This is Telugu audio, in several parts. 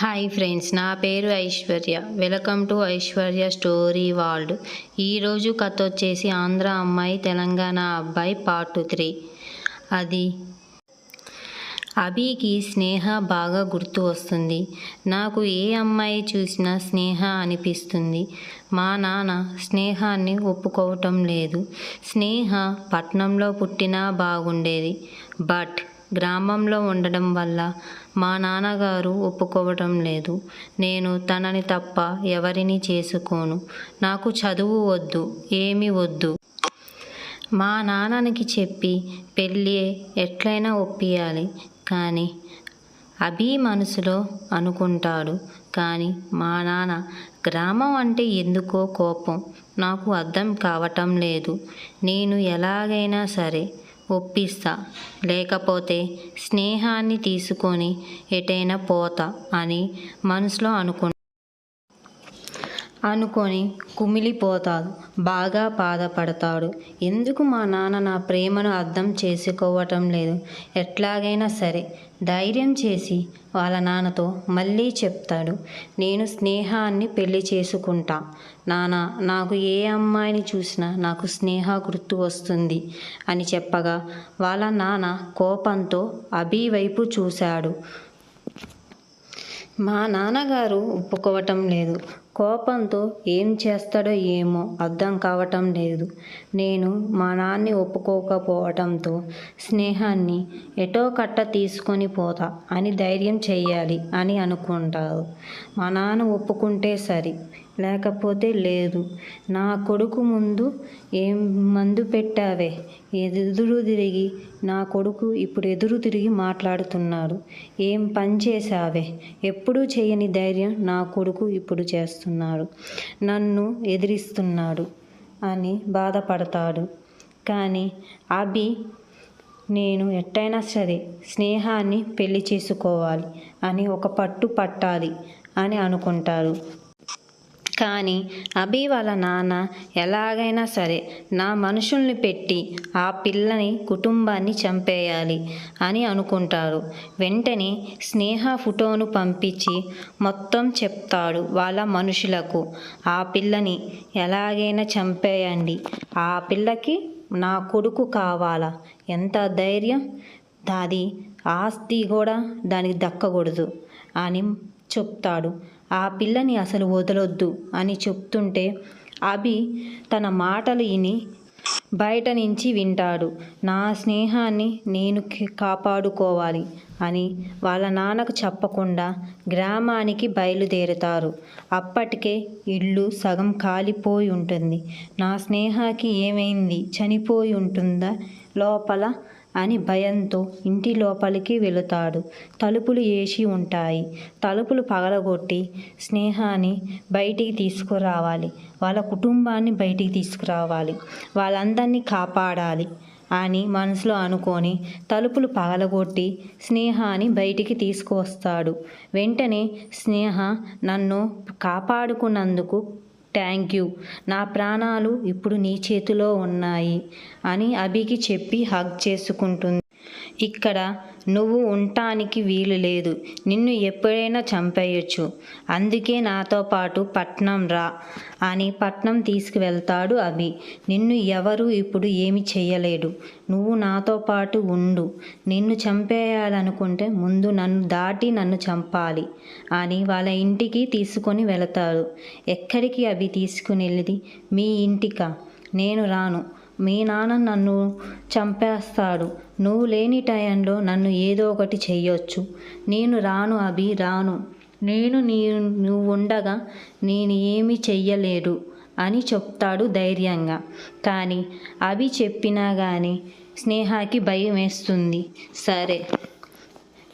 హాయ్ ఫ్రెండ్స్ నా పేరు Aishwarya. Welcome to Aishwarya story world ఈరోజు కథ వచ్చేసి ఆంధ్ర అమ్మాయి తెలంగాణ అబ్బాయి పార్ట్ త్రీ అది అభికి స్నేహ బాగా గుర్తు వస్తుంది. నాకు ఏ అమ్మాయి చూసినా స్నేహ అనిపిస్తుంది. మా నాన్న స్నేహాన్ని ఒప్పుకోవటం లేదు. స్నేహ పట్నంలో పుట్టినా బాగుండేది. బట్ గ్రామంలో ఉండడం వల్ల మా నాన్నగారు ఒప్పుకోవటం లేదు. నేను తనని తప్ప ఎవరిని చేసుకోను. నాకు చదువు వద్దు ఏమి వద్దు. మా నాన్ననికి చెప్పి పెళ్ళి ఎట్లయినా ఒప్పియాలి. కానీ అభి మనసులో అనుకుంటాడు. కానీ మా నాన్న గ్రామం అంటే ఎందుకో కోపం. నాకు అర్థం కావటం లేదు. నేను ఎలాగైనా సరే ఒప్పిస్తా. లేకపోతే స్నేహాన్ని తీసుకొని ఎటైనా పోతా అని మనసులో అనుకు అనుకొని కుమిలిపోతాడు. బాగా బాధపడతాడు. ఎందుకు మా నాన్న నా ప్రేమను అర్థం చేసుకోవటం లేదు? ఎట్లాగైనా సరే ధైర్యం చేసి వాళ్ళ నాన్నతో మళ్ళీ చెప్తాడు. నేను స్నేహాన్ని పెళ్ళి చేసుకుంటా. నాన్న నాకు ఏ అమ్మాయిని చూసినా నాకు స్నేహ గుర్తు వస్తుంది అని చెప్పగా వాళ్ళ నాన్న కోపంతో అభి వైపు చూశాడు. మా నాన్నగారు ఒప్పుకోవటం లేదు. కోపంతో ఏం చేస్తాడో ఏమో అర్థం కావటం లేదు. నేను మా నాన్ని ఒప్పుకోకపోవటంతో స్నేహాన్ని ఎటో కట్ట తీసుకొని పోతా అని ధైర్యం చెయ్యాలి అని అనుకుంటారు మా నాన్న ఒప్పుకుంటే సరి. లేకపోతే లేదు. నా కొడుకు ముందు ఏం మందు పెట్టావే? ఎదురు తిరిగి. నా కొడుకు ఇప్పుడు ఎదురు తిరిగి మాట్లాడుతున్నాడు. ఏం పని చేశావే? ఎప్పుడూ చేయని ధైర్యం నా కొడుకు ఇప్పుడు చేస్తున్నాడు. నన్ను ఎదిరిస్తున్నాడు అని బాధపడతాడు. కానీ అభి నేను ఎట్టయినా సరే స్నేహాన్ని పెళ్ళి చేసుకోవాలి అని ఒక పట్టు పట్టాలి అని అనుకుంటారు. కానీ అభి వాళ్ళ నాన్న ఎలాగైనా సరే నా మనుషుల్ని పెట్టి ఆ పిల్లని కుటుంబాన్ని చంపేయాలి అని అనుకుంటారు. వెంటనే స్నేహ ఫోటోను పంపించి మొత్తం చెప్తాడు వాళ్ళ మనుషులకు ఆ పిల్లని ఎలాగైనా చంపేయండి. ఆ పిల్లకి నా కొడుకు కావాలా? ఎంత ధైర్యం? దాది ఆస్తి కూడా దానికి దక్కకూడదు అని చెప్తాడు. ఆ పిల్లని అసలు వదలొద్దు అని చెప్తుంటే అభి తన మాటలు విని బయట నుంచి వింటాడు. నా స్నేహాన్ని నేను కాపాడుకోవాలి అని వాళ్ళ నాన్నకు చెప్పకుండా గ్రామానికి బయలుదేరుతారు. అప్పటికే ఇల్లు సగం కాలిపోయి ఉంటుంది. నా స్నేహాకి ఏమైంది? చనిపోయి ఉంటుందా? లోపల అని భయంతో ఇంటి లోపలికి వెళుతాడు. తలుపులు వేసి ఉంటాయి. తలుపులు పగలగొట్టి స్నేహాన్ని బయటికి తీసుకురావాలి. వాళ్ళ కుటుంబాన్ని బయటికి తీసుకురావాలి. వాళ్ళందరినీ కాపాడాలి అని మనసులో అనుకొని తలుపులు పగలగొట్టి స్నేహాన్ని బయటికి తీసుకువస్తాడు. వెంటనే స్నేహ నన్ను కాపాడుకున్నందుకు థ్యాంక్ యూ. నా ప్రాణాలు ఇప్పుడు నీ చేతిలో ఉన్నాయి అని అభికి చెప్పి హగ్ చేసుకుంటుంది. ఇక్కడ నువ్వు ఉండటానికి వీలు లేదు. నిన్ను ఎప్పుడైనా చంపేయచ్చు. అందుకే నాతో పాటు పట్నం రా అని పట్నం తీసుకువెళ్తాడు అభి. నిన్ను ఎవరు ఇప్పుడు ఏమి చేయలేడు నువ్వు నాతో పాటు ఉండు. నిన్ను చంపేయాలనుకుంటే ముందు నన్ను దాటి నన్ను చంపాలి అని వాళ్ళ ఇంటికి తీసుకొని వెళతాడు. ఎక్కడికి అవి తీసుకుని వెళ్ళి మీ ఇంటికా? నేను రాను. మీ నాన్న నన్ను చంపేస్తాడు. నువ్వు లేని టైంలో నన్ను ఏదో ఒకటి చెయ్యొచ్చు. నేను రాను అభి రాను. నేను నీ నువ్వు ఉండగా నేను ఏమీ చెయ్యలేడు అని చెప్తాడు ధైర్యంగా. కానీ అభి చెప్పినా కానీ స్నేహాకి భయం వేస్తుంది. సరే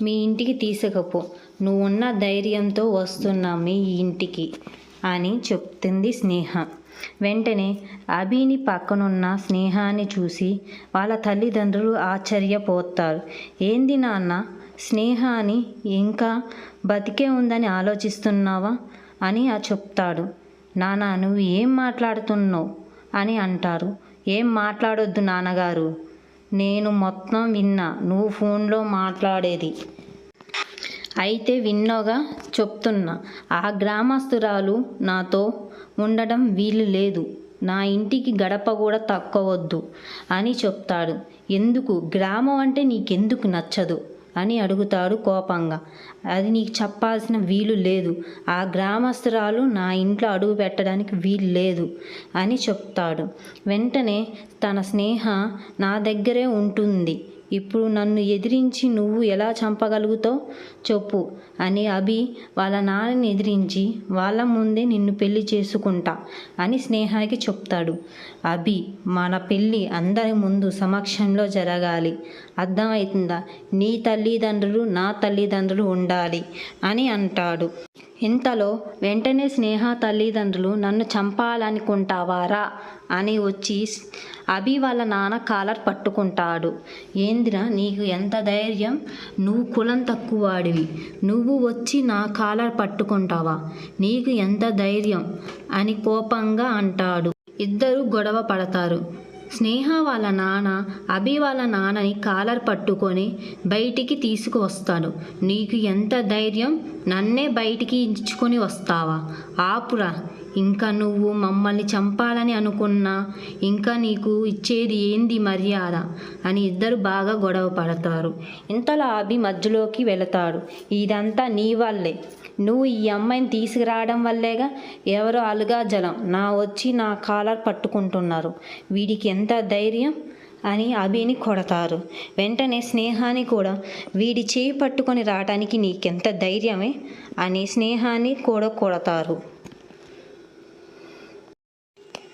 మీ ఇంటికి తీసుకపో. నువ్వు ఉన్న ధైర్యంతో వస్తున్నా మీ ఇంటికి అని చెప్తుంది స్నేహ. వెంటనే అభిని పక్కనున్న స్నేహాన్ని చూసి వాళ్ళ తల్లిదండ్రులు ఆశ్చర్యపోతారు. ఏంది నాన్న స్నేహాన్ని ఇంకా బతికే ఉందని ఆలోచిస్తున్నావా అని ఆ చెప్తాడు. నాన్న నువ్వు ఏం మాట్లాడుతున్నావు అని అంటారు. ఏం మాట్లాడొద్దు నాన్నగారు. నేను మొత్తం విన్నా నువ్వు ఫోన్లో మాట్లాడేది. అయితే విన్నోగా చెప్తున్నా ఆ గ్రామస్తురాలు నాతో ఉండడం వీలు లేదు. నా ఇంటికి గడప కూడా తక్కువద్దు అని చెప్తాడు. ఎందుకు? గ్రామం అంటే నీకెందుకు నచ్చదు? అని అడుగుతాడు కోపంగా. అది నీకు చెప్పాల్సిన వీలు లేదు. ఆ గ్రామస్తురాలు నా ఇంట్లో అడుగు పెట్టడానికి వీలు లేదు అని చెప్తాడు. వెంటనే తన స్నేహ నా దగ్గరే ఉంటుంది. ఇప్పుడు నన్ను ఎదిరించి నువ్వు ఎలా చంపగలుగుతావు? చెప్పు. అని అభి వాళ్ళ నాన్నని ఎదిరించి వాళ్ళ ముందే నిన్ను పెళ్ళి చేసుకుంటా అని స్నేహాకి చెప్తాడు. అభి మన పెళ్ళి అందరి ముందు సమక్షంలో జరగాలి. అర్థమవుతుందా? నీ తల్లిదండ్రులు నా తల్లిదండ్రులు ఉండాలి అని అంటాడు. ఇంతలో వెంటనే స్నేహ తల్లిదండ్రులు నన్ను చంపాలనుకుంటావారా? అని వచ్చి అభి వాళ్ళ నాన్న కాలర్ పట్టుకుంటాడు. ఏందిరా నీకు ఎంత ధైర్యం? నువ్వు కులం తక్కువ వాడివి నువ్వు వచ్చి నా కాలర్ పట్టుకుంటావా? నీకు ఎంత ధైర్యం? అని కోపంగా అంటాడు. ఇద్దరు గొడవ పడతారు. స్నేహ వాళ్ళ నాన్న అభి వాళ్ళ నాన్నని కాలర్ పట్టుకొని బయటికి తీసుకువస్తాడు. నీకు ఎంత ధైర్యం? నన్నే బయటికి ఇచ్చుకొని వస్తావా? ఆపురా. ఇంకా నువ్వు మమ్మల్ని చంపాలని అనుకున్నా ఇంకా నీకు ఇచ్చేది ఏంది మర్యాద? అని ఇద్దరు బాగా గొడవ పడతారు. ఇంతలో అభి మధ్యలోకి వెళతాడు. ఇదంతా నీ వల్లే. నువ్వు ఈ అమ్మాయిని తీసుకురావడం వల్లేగా ఎవరో అలుగా జలం నా వచ్చి నా కాలర్ పట్టుకుంటున్నారు. వీడికి ఎంత ధైర్యం? అని అభిని కొడతారు. వెంటనే స్నేహాన్ని కూడా వీడి చేయి పట్టుకొని రావడానికి నీకెంత ధైర్యమే? అని స్నేహాన్ని కూడా కొడతారు.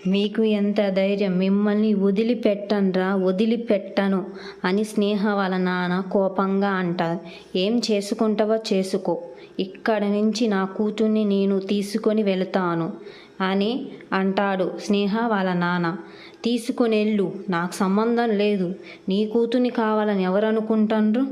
మీకు ఎంత ధైర్యం? మిమ్మల్ని వదిలిపెట్టనరా వదిలిపెట్టను అని స్నేహ వాళ్ళ నాన్న కోపంగా అంటారు. ఏం చేసుకుంటావో చేసుకో. ఇక్కడ నుంచి నా కూతుర్ని నేను తీసుకొని వెళతాను అని అంటాడు స్నేహ వాళ్ళ నాన్న. తీసుకునెళ్ళు వెళ్ళు నాకు సంబంధం లేదు. నీ కూతుర్ని కావాలని ఎవరు అనుకుంటాండ్రు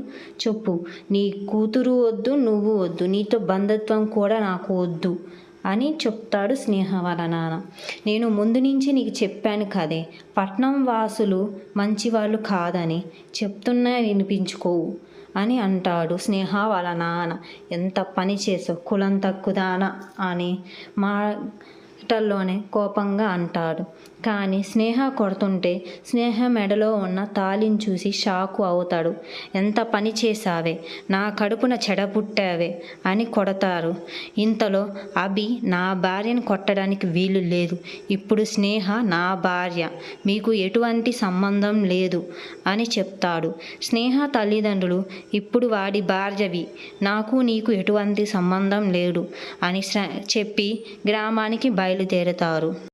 చెప్పు. నీ కూతురు వద్దు నువ్వు వద్దు. నీతో బంధత్వం కూడా నాకు వద్దు అని చెప్తాడు స్నేహ వాళ్ళ నాన్న. నేను ముందు నుంచి నీకు చెప్పాను కదే. పట్నం వాసులు మంచివాళ్ళు కాదని చెప్తున్నా వినిపించుకోవు. అని అంటాడు. స్నేహ వాళ్ళ నాన్న ఎంత పని చేసావు? కులం తక్కుదానా? అని మాటల్లోనే కోపంగా అంటాడు. కానీ స్నేహ కొడుతుంటే స్నేహ మెడలో ఉన్న తాళిని చూసి షాకు అవుతాడు. ఎంత పని చేశావే? నా కడుపున చెడపుట్టావే అని కొడతారు. ఇంతలో అభి నా భార్యను కొట్టడానికి వీలు లేదు. ఇప్పుడు స్నేహ నా భార్య. మీకు ఎటువంటి సంబంధం లేదు అని చెప్తాడు. స్నేహ తల్లిదండ్రులు ఇప్పుడు వాడి భార్యవి. నాకు నీకు ఎటువంటి సంబంధం లేదు అని చెప్పి గ్రామానికి బయలుదేరుతారు.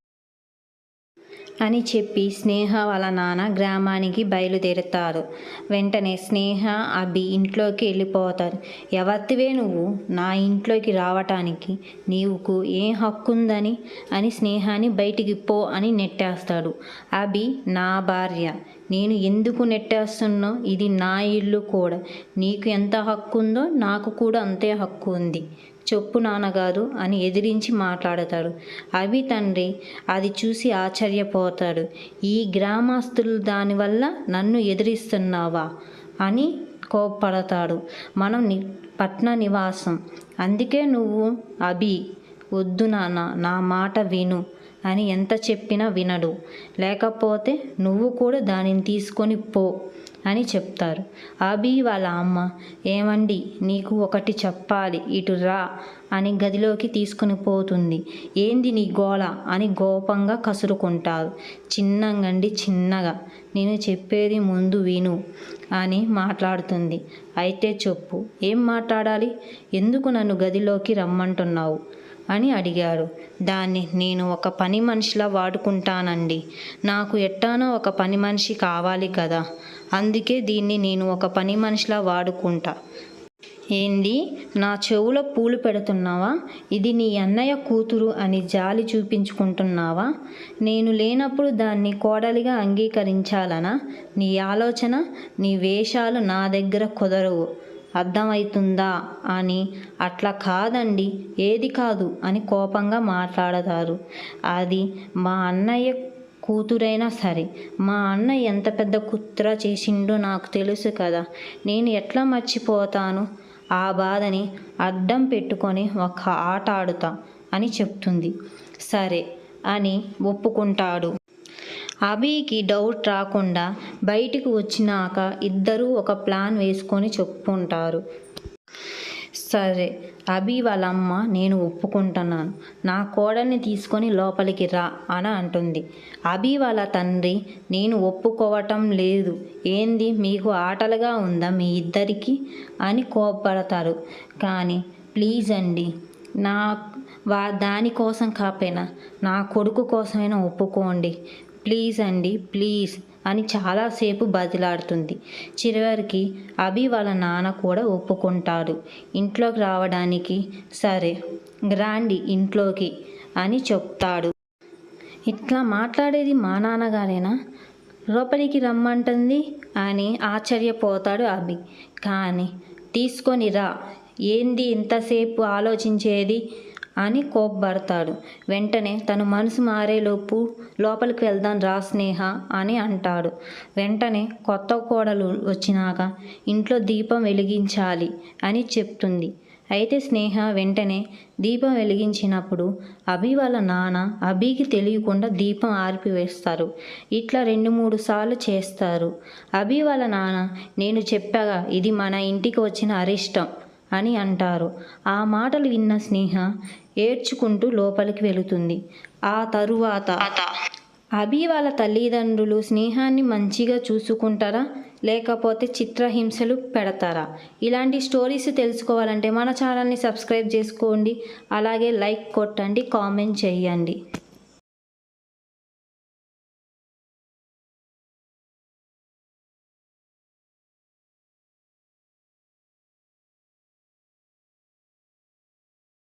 అని చెప్పి స్నేహ వాళ్ళ నాన్న గ్రామానికి బయలుదేరుతారు. వెంటనే స్నేహ అభి ఇంట్లోకి వెళ్ళిపోతారు. ఎవరివే నువ్వు? నా ఇంట్లోకి రావటానికి నీవుకు ఏం హక్కు ఉందని అని స్నేహాన్ని బయటికి పో అని నెట్టేస్తాడు. అభి నా భార్య నేను ఎందుకు నెట్టేస్తున్నా ఇది నా ఇల్లు కూడా. నీకు ఎంత హక్కు ఉందో నాకు కూడా అంతే హక్కు ఉంది. చెప్పు నాన్నగారు అని ఎదిరించి మాట్లాడతాడు. అభి తండ్రి అది చూసి ఆశ్చర్యపోతాడు. ఈ గ్రామస్తులు దానివల్ల నన్ను ఎదిరిస్తున్నావా? అని కోప్పడతాడు. మనం ని పట్న నివాసం. అందుకే నువ్వు అభి వద్దు నాన్న నా మాట విను అని ఎంత చెప్పినా వినడు. లేకపోతే నువ్వు కూడా దానిని తీసుకొని పో. అని చెప్తారు. అభి వాళ్ళ అమ్మ ఏమండి నీకు ఒకటి చెప్పాలి ఇటు రా అని గదిలోకి తీసుకుని పోతుంది. ఏంది నీ గోల? అని గోపంగా కసురుకుంటారు. చిన్నగండి చిన్నగా నేను చెప్పేది ముందు విను అని మాట్లాడుతుంది. అయితే చెప్పు ఏం మాట్లాడాలి? ఎందుకు నన్ను గదిలోకి రమ్మంటున్నావు? అని అడిగాడు దాన్ని నేను ఒక పని మనిషిలా వాడుకుంటానండి. నాకు ఎట్టానో ఒక పని మనిషి కావాలి కదా. అందుకే దీన్ని నేను ఒక పని మనిషిలా వాడుకుంటా. ఏంది? నా చెవులో పూలు పెడుతున్నావా? ఇది నీ అన్నయ్య కూతురు అని జాలి చూపించుకుంటున్నావా? నేను లేనప్పుడు దాన్ని కోడలిగా అంగీకరించాలనా? నీ ఆలోచన నీ వేషాలు నా దగ్గర కుదరవు. అర్థమవుతుందా అని. అట్లా కాదండి ఏది కాదు అని కోపంగా మాట్లాడతారు. అది మా అన్నయ్య కూతురైనా సరే మా అన్న ఎంత పెద్ద కుత్ర చేసిండో నాకు తెలుసు కదా. నేను ఎట్లా మర్చిపోతాను? ఆ బాధని అడ్డం పెట్టుకొని ఒక ఆట ఆడుతా అని చెప్తుంది. సరే అని ఒప్పుకుంటాడు. అభికి డౌట్ రాకుండా బయటికి వచ్చినాక ఇద్దరూ ఒక ప్లాన్ వేసుకొని చెప్పుకుంటారు. సరే అభి వాళ్ళ అమ్మ నేను ఒప్పుకుంటున్నాను. నా కోడల్ని తీసుకొని లోపలికి రా అని అంటుంది. అభి వాళ్ళ తండ్రి నేను ఒప్పుకోవటం లేదు. ఏంది మీకు ఆటలుగా ఉందా మీ ఇద్దరికి? అని కోపడతారు కానీ ప్లీజ్ అండి నా వా దానికోసం కాపోయినా నా కొడుకు కోసమైనా ఒప్పుకోండి. ప్లీజ్ అండి ప్లీజ్ అని చాలాసేపు బతిలాడుతుంది చివరికి అభి వాళ్ళ నాన్న కూడా ఒప్పుకుంటాడు. ఇంట్లోకి రావడానికి సరే గ్రాండి ఇంట్లోకి అని చెప్తాడు. ఇట్లా మాట్లాడేది మా నాన్నగారేనా? లోపలికి రమ్మంటుంది అని ఆశ్చర్యపోతాడు అభి. కానీ తీసుకొని రా. ఏంది ఇంతసేపు ఆలోచించేది? అని కోప్పడతాడు. వెంటనే తను మనసు మారేలోపు లోపలికి వెళ్దాం రా స్నేహ అని అంటాడు. వెంటనే కొత్త కోడలు వచ్చినాక ఇంట్లో దీపం వెలిగించాలి అని చెప్తుంది. అయితే స్నేహ వెంటనే దీపం వెలిగించినప్పుడు అభి వాళ్ళ నాన్న అభికి తెలియకుండా దీపం ఆర్పివేస్తారు. ఇట్లా రెండు మూడు సార్లు చేస్తారు. అభి వాళ్ళ నాన్న నేను చెప్పాగా ఇది మన ఇంటికి వచ్చిన అరిష్టం. అని అంటారు. ఆ మాటలు విన్న స్నేహ ఏడ్చుకుంటూ లోపలికి వెళుతుంది. ఆ తరువాత అభి వాళ్ళ తల్లిదండ్రులు స్నేహాన్ని మంచిగా చూసుకుంటారా? లేకపోతే చిత్రహింసలు పెడతారా? ఇలాంటి స్టోరీస్ తెలుసుకోవాలంటే మన ఛానల్ని సబ్స్క్రైబ్ చేసుకోండి. అలాగే లైక్ కొట్టండి కామెంట్ చేయండి.